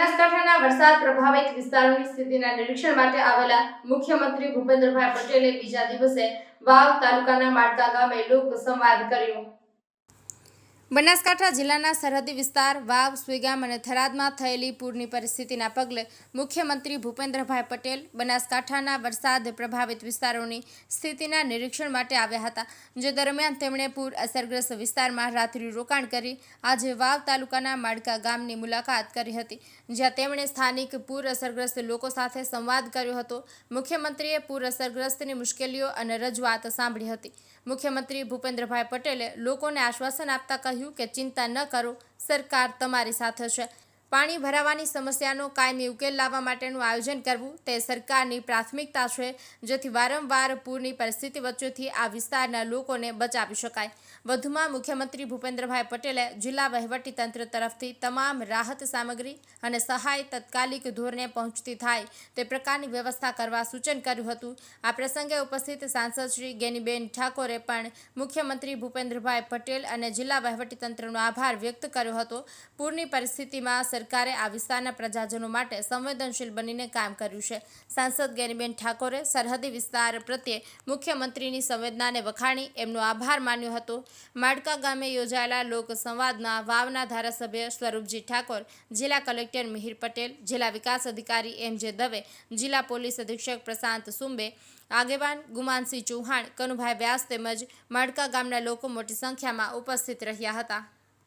બનાસકાંઠાના વરસાદ પ્રભાવિત વિસ્તારોની સ્થિતિના નિરીક્ષણ માટે આવેલા મુખ્યમંત્રી ભૂપેન્દ્રભાઈ પટેલે બીજા દિવસે વાવ તાલુકાના માડકા ગામે લોક સંવાદ કર્યો. બનાસકાંઠા જિલ્લાના સરહદી વિસ્તાર, વાવ, સુઈગામ અને થરાદમાં થયેલી પૂરની પરિસ્થિતિના પગલે મુખ્યમંત્રી ભૂપેન્દ્રભાઈ પટેલ બનાસકાંઠાના વરસાદ પ્રભાવિત વિસ્તારોની સ્થિતિના નિરીક્ષણ માટે આવ્યા હતા, જે દરમિયાન તેમણે પૂર અસરગ્રસ્ત વિસ્તારમાં રાત્રિ રોકાણ કરી આજે વાવ તાલુકાના માડકા ગામની મુલાકાત કરી હતી, જ્યાં તેમણે સ્થાનિક પૂર અસરગ્રસ્ત લોકો સાથે સંવાદ કર્યો હતો. મુખ્યમંત્રીએ પૂર અસરગ્રસ્તની મુશ્કેલીઓ અને રજૂઆત સાંભળી હતી. મુખ્યમંત્રી ભૂપેન્દ્રભાઈ પટેલે લોકોને આશ્વાસન આપતા કહ્યું કે ચિંતા ન કરો સરકાર તમારી સાથે છે. પાણી ભરાવાની સમસ્યાનો કાયમી ઉકેલ લાવવા માટેનું આયોજન કરવું તે સરકારની પ્રાથમિકતા છે, જેથી વારંવાર પૂરની પરિસ્થિતિ વચ્ચેથી આ વિસ્તારના લોકોને બચાવી શકાય. વધુમાં મુખ્યમંત્રી ભૂપેન્દ્રભાઈ પટેલે જિલ્લા વહીવટીતંત્ર તરફથી તમામ રાહત સામગ્રી અને સહાય તત્કાલિક ધોરણે પહોંચતી થાય તે પ્રકારની વ્યવસ્થા કરવા સૂચન કર્યું હતું. આ પ્રસંગે ઉપસ્થિત સાંસદ શ્રી ગેનીબેન ઠાકોરે પણ મુખ્યમંત્રી ભૂપેન્દ્રભાઈ પટેલ અને જિલ્લા વહીવટીતંત્રનો આભાર વ્યક્ત કર્યો હતો. પૂરની પરિસ્થિતિમાં સરકારે આ વિસ્તારના પ્રજાજનો માટે સંવેદનશીલ બનીને કામ કર્યું છે. સાંસદ ગેનીબેન ઠાકોરે સરહદી વિસ્તાર પ્રત્યે મુખ્યમંત્રીની સંવેદનાને વખાણી, એમનો આભાર માન્યો હતો. માડકા ગામે યોજાયેલા લોક સંવાદમાં વાવના ધારાસભ્ય સ્વરૂપજી ઠાકોર, જિલ્લા કલેક્ટર મિહિર પટેલ, જિલ્લા વિકાસ અધિકારી એમ જે દવે, જિલ્લા પોલીસ અધિક્ષક પ્રશાંત સુંબે, આગેવાન ગુમાનસિંહ ચૌહાણ, કનુભાઈ વ્યાસ તેમજ માડકા ગામના લોકો મોટી સંખ્યામાં ઉપસ્થિત રહ્યા હતા.